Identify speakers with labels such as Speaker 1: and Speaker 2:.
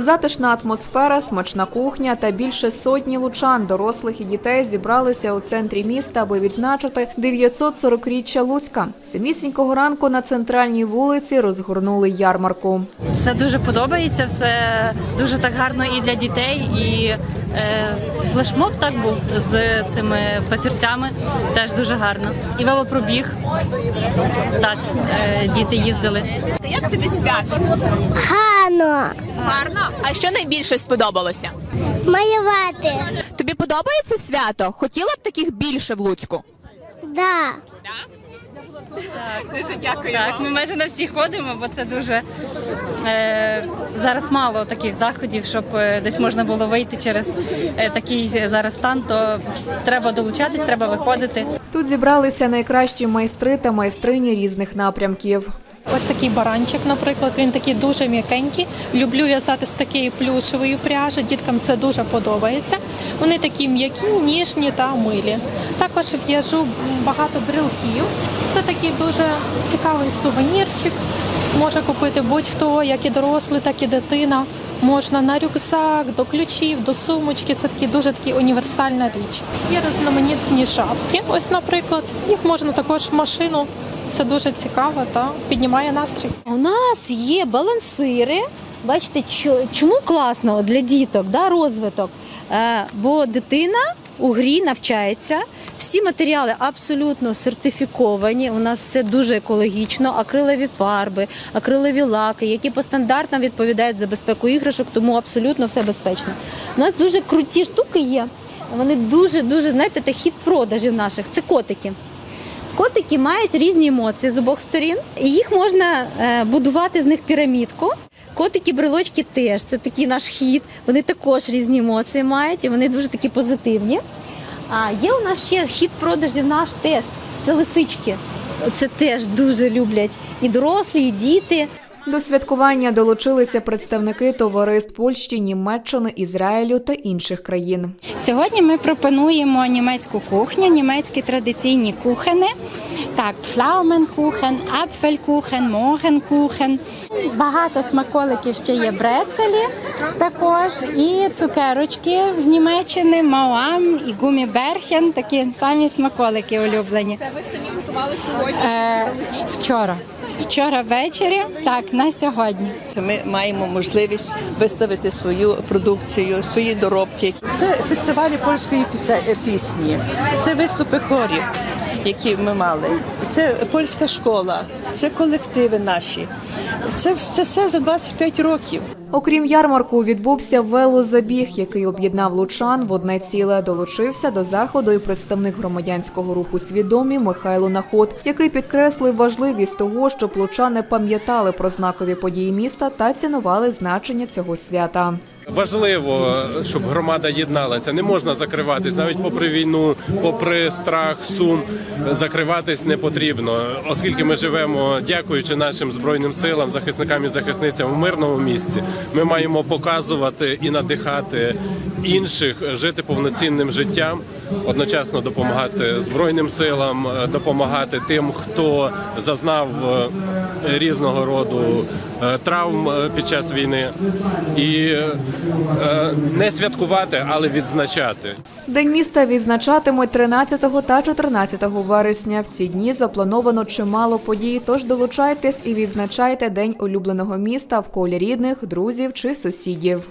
Speaker 1: Затишна атмосфера, смачна кухня та більше сотні лучан, дорослих і дітей зібралися у центрі міста, аби відзначити 940-річчя Луцька. Самісінького ранку на центральній вулиці розгорнули ярмарку.
Speaker 2: Все дуже подобається, все дуже так гарно і для дітей, і е, флешмоб так був з цими папірцями, теж дуже гарно. І велопробіг. Так, е, діти їздили.
Speaker 3: Як тобі свято?
Speaker 4: Гано
Speaker 3: Гарно. А що найбільше сподобалося?
Speaker 4: малювати.
Speaker 3: Тобі подобається свято? Хотіла б таких більше в Луцьку?
Speaker 4: Да.
Speaker 3: Дуже дякую.
Speaker 2: Так, ми майже на всі ходимо, бо це дуже е, зараз мало таких заходів, щоб е, десь можна було вийти через е, такий зараз стан, то треба долучатись, треба виходити.
Speaker 1: Тут зібралися найкращі майстри та майстрині різних напрямків.
Speaker 5: Ось такий баранчик, наприклад, він такий дуже м'якенький. Люблю в'язати з такої плюшевої пряжі. Діткам це дуже подобається. Вони такі м'які, ніжні та милі. Також в'яжу багато брелків. Це такий дуже цікавий сувенірчик. Може купити будь-хто, як і дорослий, так і дитина. Можна на рюкзак, до ключів, до сумочки. Це такі дуже такі універсальна річ. Є різноманітні шапки. Ось, наприклад, їх можна також в машину. Це дуже цікаво та піднімає настрій.
Speaker 6: У нас є балансири. Бачите, чому класно для діток, да, розвиток? Е, бо дитина у грі навчається. Всі матеріали абсолютно сертифіковані. У нас все дуже екологічно. Акрилові фарби, акрилові лаки, які по стандартам відповідають за безпеку іграшок, тому абсолютно все безпечно. У нас дуже круті штуки є. Вони дуже дуже знаєте, це хід продажів наших. Це котики. Котики мають різні емоції з обох сторін, і їх можна е, будувати з них пірамідку. Котики, брелочки теж це такий наш хід. Вони також різні емоції мають, і вони дуже такі позитивні. А є у нас ще хід продажів наш теж. Це лисички. Це теж дуже люблять і дорослі, і діти.
Speaker 1: До святкування долучилися представники товариств Польщі, Німеччини, Ізраїлю та інших країн.
Speaker 7: Сьогодні ми пропонуємо німецьку кухню, німецькі традиційні кухини. Так, флауменкухен, апфелькухен, могенкухен. Багато смаколиків ще є брецелі також, і цукерочки з Німеччини, маам і гуміберхен, такі самі смаколики улюблені.
Speaker 3: Це ви самі готували сьогодні?
Speaker 7: Е, вчора. Вчора ввечері, так, на сьогодні.
Speaker 8: Ми маємо можливість виставити свою продукцію, свої доробки. Це фестивалі польської е, пісні, це виступи хорів, які ми мали. Це польська школа, це колективи наші. Це, це все за 25 років.
Speaker 1: Окрім ярмарку, відбувся велозабіг, який об'єднав лучан в одне ціле. Долучився до заходу і представник громадянського руху свідомі Михайло Наход, який підкреслив важливість того, щоб лучани пам'ятали про знакові події міста та цінували значення цього свята.
Speaker 9: Важливо, щоб громада єдналася. Не можна закриватись, навіть попри війну, попри страх, сум, закриватись не потрібно, оскільки ми живемо, дякуючи нашим збройним силам, захисникам і захисницям у мирному місці. Ми маємо показувати і надихати інших жити повноцінним життям, одночасно допомагати збройним силам, е, допомагати тим, хто зазнав е, різного роду е, травм е, під час війни, і е, не святкувати, але відзначати.
Speaker 1: День міста відзначатимуть 13 та 14 вересня. В ці дні заплановано чимало подій. Тож долучайтесь і відзначайте день улюбленого міста в колі рідних, друзів чи сусідів.